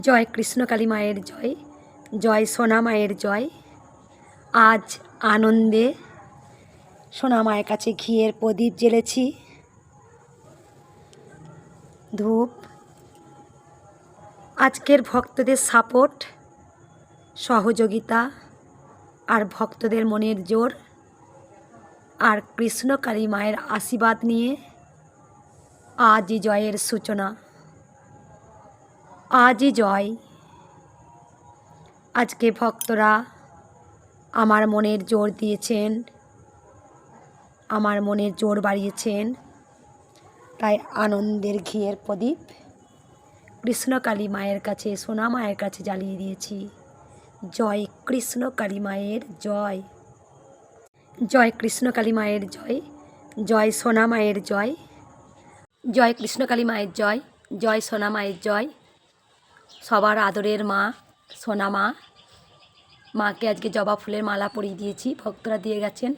জয় কৃষ্ণকালী মায়ের জয় জয় সোনা মায়ের জয়। আজ আনন্দে সোনা মায়ের কাছে ঘিয়ের প্রদীপ জ্বেলেছি। ধূপ। আজকের ভক্তদের সাপোর্ট, সহযোগিতা আর ভক্তদের মনের জোর আর কৃষ্ণকালী মায়ের আশীর্বাদ নিয়ে আজই জয়ের সূচনা। আজই জয়। আজকে ভক্তরা আমার মনের জোর দিয়েছেন, আমার মনের জোর বাড়িয়েছেন। তাই আনন্দের ঘিয়ের প্রদীপ কৃষ্ণকালী মায়ের কাছে, সোনা মায়ের কাছে জ্বালিয়ে দিয়েছি। জয় কৃষ্ণকালী মায়ের জয়। জয় কৃষ্ণকালী মায়ের জয়। জয় সোনা মায়ের জয়। জয় কৃষ্ণকালী মায়ের জয়। জয় সোনা মায়ের জয়। সবার আদরের মা, সোনা মা, মাকে আজকে জবা ফুলের মালা পরিয়ে দিয়েছি। ভক্তরা দিয়ে গেছেন।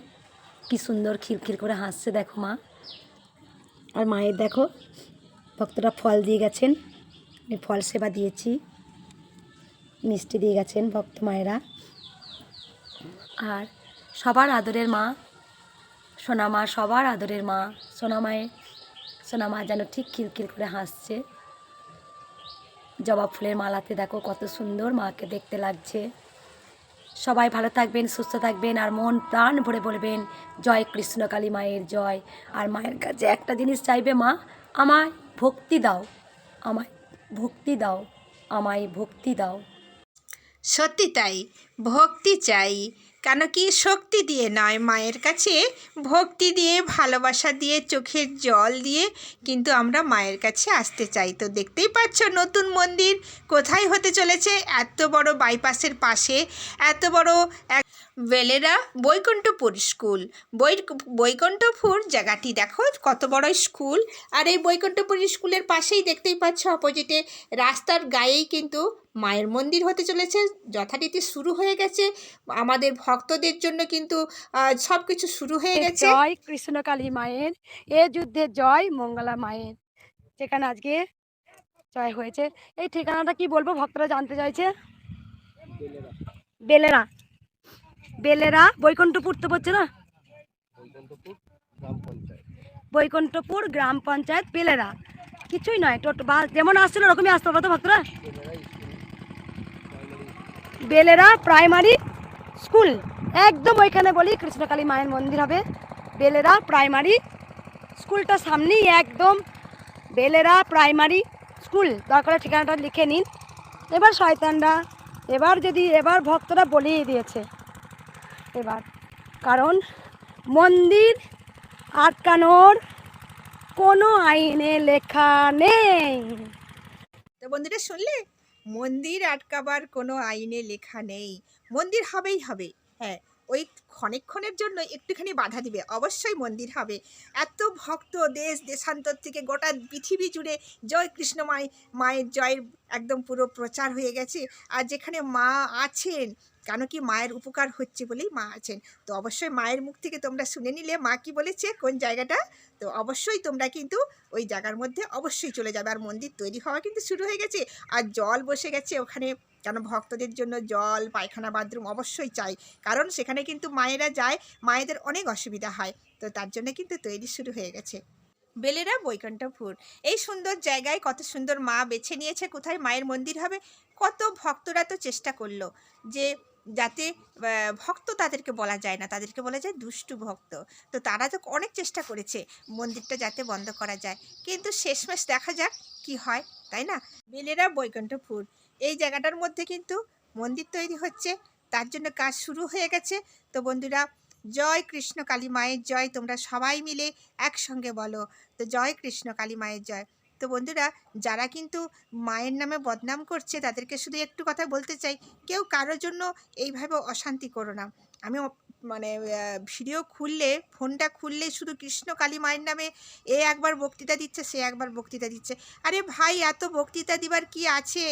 কি সুন্দর খিলখিল করে হাসছে, দেখো মা। আর মায়ের দেখো, ভক্তরা ফল দিয়ে গেছেন। আমি ফল সেবা দিয়েছি। মিষ্টি দিয়ে গেছেন ভক্ত মায়েরা। আর সবার আদরের মা, সোনা মা, সবার আদরের মা, সোনা মায়ের, সোনা মা যেন ঠিক খিলখিল করে হাসছে। জবা ফুলের মালাতে দেখো কত সুন্দর মাকে দেখতে লাগছে। সবাই ভালো থাকবেন, সুস্থ থাকবেন আর মন প্রাণ ভরে বলবেন, জয় কৃষ্ণকালী মায়ের জয়। আর মায়ের কাছে একটা জিনিস চাইবে মা, আমায় ভক্তি দাও, আমায় ভক্তি দাও, আমায় ভক্তি দাও। সত্যি তাই, ভক্তি চাই। কেন কি শক্তি দিয়ে নয়, মায়ের কাছে ভক্তি দিয়ে, ভালোবাসা দিয়ে, চোখের জল দিয়ে কিন্তু আমরা মায়ের কাছে আসতে চাই। তো দেখতেই পাচ্ছ নতুন মন্দির কোথায় হতে চলেছে? এত বড় বাইপাসের পাশে, এত বড় এক বেলেরা বৈকুণ্ঠপুর স্কুল। বৈ বৈকুণ্ঠপুর জায়গাটি দেখো কত বড় স্কুল। আর এই বৈকুণ্ঠপুর স্কুলের পাশেই দেখতেই পাচ্ছ অপোজিটে রাস্তার গায়েই কিন্তু মায়ের মন্দির হতে চলেছে। যথারীতি শুরু হয়ে গেছে। আমাদের ভক্তদের জন্য কিন্তু সব কিছু শুরু হয়ে গেছে। জয় কৃষ্ণকালী মায়ের এ যুদ্ধে জয় মঙ্গলা মায়ের। যেখানে আজকে জয় হয়েছে। এই ঠিকানাটা কি বলব? ভক্তরা জানতে চাইছে। বেলেরা। বেলেরা বৈকুণ্ঠপুর তো পড়ছে না? বৈকুণ্ঠপুর গ্রাম পঞ্চায়েত। বেলেরা। কিছুই নয় টোটো বাস যেমন আসছিল ওরকমই আসতে পারতো ভক্তরা? বেলেরা প্রাইমারি স্কুল। একদম ওইখানে বলি কৃষ্ণকালী মায়ের মন্দির হবে। বেলেরা প্রাইমারি স্কুলটা সামনেই একদম বেলেরা প্রাইমারি স্কুল। দরকার ঠিকানাটা লিখে নিন। এবার শয়তানরা এবার যদি এবার ভক্তরা বলিয়ে দিয়েছে। এবার কারণ মন্দির আটকানোর কোনো আইনে লেখা নেই। তো বন্ধুরা, শুনলে? মন্দির আটকাবার কোনো আইনে লেখা নেই। মন্দির হবেই হবে। হ্যাঁ ওই ক্ষণেক্ষণের জন্য একটুখানি বাধা দিবে। অবশ্যই মন্দির হবে। এত ভক্ত দেশ, দেশান্তর থেকে গোটা পৃথিবী জুড়ে জয় কৃষ্ণ মাই, মায়ের জয়ের একদম পুরো প্রচার হয়ে গেছে। আর যেখানে মা আছেন কেন কি মায়ের উপকার হচ্ছে বলেই মা আছেন। তো অবশ্যই মায়ের মুখ থেকে তোমরা শুনে নিলে মা কি বলেছে, কোন জায়গাটা? তো অবশ্যই তোমরা কিন্তু ওই জায়গার মধ্যে অবশ্যই চলে যাবে। আর মন্দির তৈরি হওয়া কিন্তু শুরু হয়ে গেছে। আর জল বসে গেছে ওখানে। কেন ভক্তদের জন্য জল, পায়খানা, বাথরুম অবশ্যই চাই। কারণ সেখানে কিন্তু মায়েরা যায়, মায়েদের অনেক অসুবিধা হয়। তো তার জন্য কিন্তু তৈরি শুরু হয়ে গেছে। বেলেরা বৈকুণ্ঠপুর। এই সুন্দর জায়গায় কত সুন্দর মা বেছে নিয়েছে, কোথায় মায়ের মন্দির হবে? কত ভক্তরা তো চেষ্টা করল যে যাতে ভক্ত তাদেরকে বলা যায় না। তাদেরকে বলা যায় দুষ্টু ভক্ত। তো তারা তো অনেক চেষ্টা করেছে মন্দিরটা যাতে বন্ধ করা যায়। কিন্তু শেষমেশ দেখা যাক কি হয়, তাই না? বেলেরা বৈকুণ্ঠপুর। এই জায়গাটার মধ্যে কিন্তু মন্দির তৈরি হচ্ছে। তার জন্য কাজ শুরু হয়ে গেছে। তো বন্ধুরা, জয় কৃষ্ণ কালী মায়ের জয়। তোমরা সবাই মিলে একসঙ্গে বলো। তো জয় কৃষ্ণ কালী মায়ের জয়। তো বন্ধুরা, যারা কিন্তু মায়ের নামে বদনাম করছে, তাদেরকে শুধু একটু কথা বলতে চাই, কেউ কারোর জন্য এইভাবে অশান্তি করো না। আমি মানে ভিডিও খুললে ফোনটা খুললে শুধু কৃষ্ণ কালী মায়ের নামে এ একবার বক্তৃতা দিচ্ছে, সে একবার বক্তৃতা দিচ্ছে। আরে ভাই, এত বক্তৃতা দিবার কি আছে?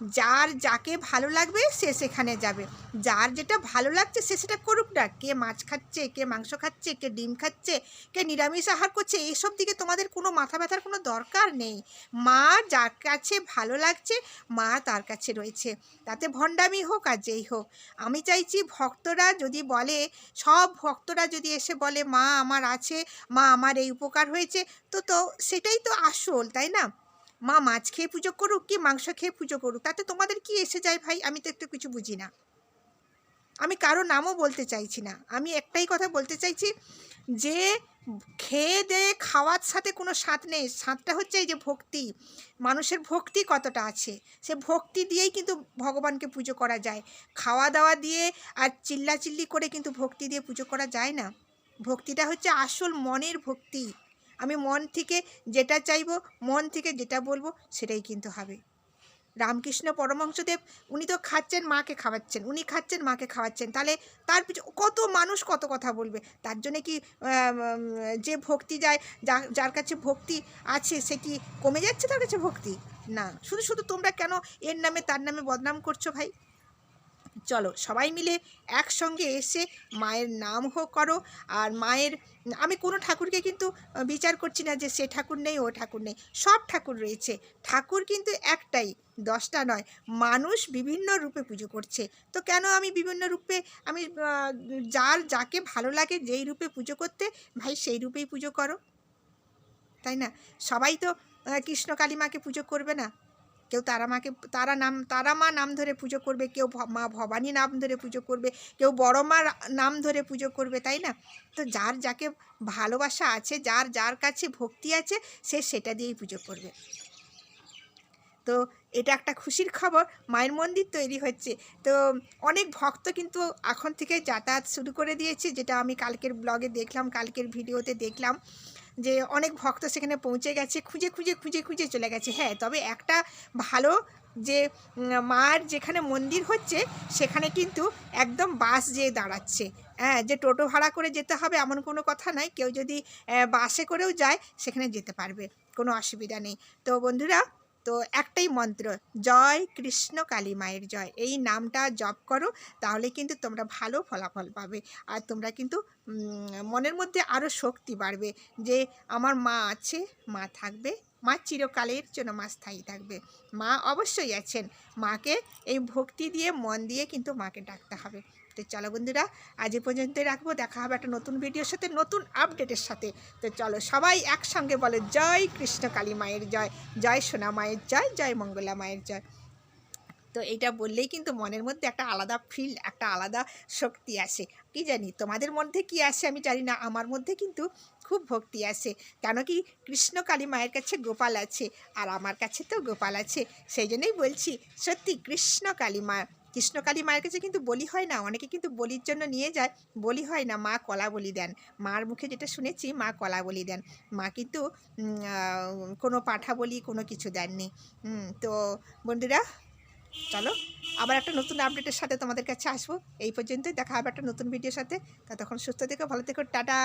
যার যাকে ভালো লাগবে সে সেখানে যাবে। যার যেটা ভালো লাগছে সে সেটা করুক না। কে মাছ খাচ্ছে, কে মাংস খাচ্ছে, কে ডিম খাচ্ছে, কে নিরামিষ আহার করছে এইসব দিকে তোমাদের কোনো মাথা ব্যথার কোনো দরকার নেই। মা যার কাছে ভালো লাগছে, মা তার কাছে রয়েছে। তাতে ভণ্ডামি হোক আর যেই হোক। আমি চাইছি ভক্তরা যদি বলে, সব ভক্তরা যদি এসে বলে, মা আমার আছে, মা আমার এই উপকার হয়েছে, তো তো সেটাই তো আসল, তাই না? মা মাছ খেয়ে পুজো করুক কি মাংস খেয়ে পুজো করুক? তাতে তোমাদের কি এসে যায় ভাই? আমি তো একটু কিছু বুঝি না। আমি কারও নামও বলতে চাইছি না। আমি একটাই কথা বলতে চাইছি যে, খেয়ে দেয়ে খাওয়ার সাথে কোনো স্বাদ নেই। স্বাদটা হচ্ছে এই যে ভক্তি। মানুষের ভক্তি কতটা আছে? সে ভক্তি দিয়েই কিন্তু ভগবানকে পুজো করা যায়। খাওয়া দাওয়া দিয়ে আর চিল্লাচিল্লি করে কিন্তু ভক্তি দিয়ে পুজো করা যায় না। ভক্তিটা হচ্ছে আসল মনের ভক্তি। আমি মন থেকে যেটা চাইব, মন থেকে যেটা বলব, সেটাই কিন্তু হবে। রামকৃষ্ণ পরমহংসদেব, উনি তো খাচ্ছেন, মাকে খাওয়াচ্ছেন। উনি খাচ্ছেন, মাকে খাওয়াচ্ছেন। তাহলে তার পিছু কত মানুষ কত কথা বলবে? তার জন্যে কি যে ভক্তি যায় যার কাছে ভক্তি আছে, সে কি কমে যাচ্ছে তার কাছে ভক্তি? না। শুধু শুধু তোমরা কেন এর নামে, তার নামে বদনাম করছ ভাই? চলো সবাই মিলে একসঙ্গে এসে মায়ের নাম হোক করো। আর মায়ের, আমি কোনো ঠাকুরকে কিন্তু বিচার করছি না যে সে ঠাকুর নেই, ও ঠাকুর নেই। সব ঠাকুর রয়েছে। ঠাকুর কিন্তু একটাই, দশটা নয়। মানুষ বিভিন্ন রূপে পুজো করছে। তো কেন আমি বিভিন্ন রূপে, আমি যার যাকে ভালো লাগে যেই রূপে পুজো করতে, ভাই সেই রূপেই পুজো করো। তাই না? সবাই তো কৃষ্ণ কালী মাকে পুজো করবে না। কেউ তারা মাকে, তারা নাম, তারা মা নাম ধরে পুজো করবে, কেউ মা ভবানী নাম ধরে পুজো করবে, কেউ বড় মা নাম ধরে পুজো করবে, তাই না? তো যার যাকে ভালোবাসা আছে, যার যার কাছে ভক্তি আছে, সে সেটা দিয়েই পুজো করবে। তো এটা একটা খুশির খবর, মায়ের মন্দির তৈরি হচ্ছে। তো অনেক ভক্ত কিন্তু এখন থেকে যাতায়াত শুরু করে দিয়েছে, যেটা আমি কালকের ব্লগে দেখলাম, কালকের ভিডিওতে দেখলাম। যে অনেক ভক্ত সেখানে পৌঁছে গেছে, খুঁজে খুঁজে খুঁজে খুঁজে চলে গেছে। হ্যাঁ তবে একটা ভালো যে মার যেখানে মন্দির হচ্ছে, সেখানে কিন্তু একদম বাস যেয়ে দাঁড়াচ্ছে। হ্যাঁ যে টোটো ভাড়া করে যেতে হবে এমন কোনো কথা নাই। কেউ যদি বাসে করেও যায়, সেখানে যেতে পারবে। কোনো অসুবিধা নেই। তো বন্ধুরা তো একটাই মন্ত্র, জয় কৃষ্ণ কালী মায়ের জয়। এই নামটা জপ করো, তাহলে কিন্তু তোমরা ভালো ফলাফল পাবে। আর তোমরা কিন্তু মনের মধ্যে আরও শক্তি বাড়বে যে আমার মা আছে, মা থাকবে, মা চিরকালের জন্য মা স্থায়ী থাকবে। মা অবশ্যই আছেন। মাকে এই ভক্তি দিয়ে, মন দিয়ে কিন্তু মাকে ডাকতে হবে। তো চলো বন্ধুরা, আজ এ পর্যন্তই রাখব। দেখা হবে একটা নতুন ভিডিওর সাথে, নতুন আপডেটের সাথে। তো চলো সবাই একসঙ্গে বলো, জয় কৃষ্ণ কালী মায়ের জয় জয় সোনা মায়ের জয় জয় মঙ্গলা মায়ের জয়। তো এইটা বললেই কিন্তু মনের মধ্যে একটা আলাদা ফিল একটা আলাদা শক্তি আসে। কি জানি, তোমাদের মধ্যে কি আসে আমি জানি না, আমার মধ্যে কিন্তু খুব ভক্তি আসে। কেন কি, কৃষ্ণ কালী মায়ের কাছে গোপাল আছে, আর আমার কাছে তো গোপাল আছে। সেই জন্যই বলছি, সত্যি কৃষ্ণ কালী মা কৃষ্ণ কালী মায়ের কাছে কিন্তু বলি হয় না, অনেকে কিন্তু বলির জন্য নিয়ে যায়। বলি হয় না, মা কলা বলি দেন। মার মুখে যেটা শুনেছি, মা কলা বলি দেন। মা কিন্তু কোনো পাঠা বলি, কোনো কিছু দেননি। তো বন্ধুরা, চলো আবার একটা নতুন আপডেটের সাথে তোমাদের কাছে আসব। এই পর্যন্তই, দেখা হবে একটা নতুন ভিডিওর সাথে। ততক্ষণ সুস্থ থেকো, ভালো থেকো, টাটা।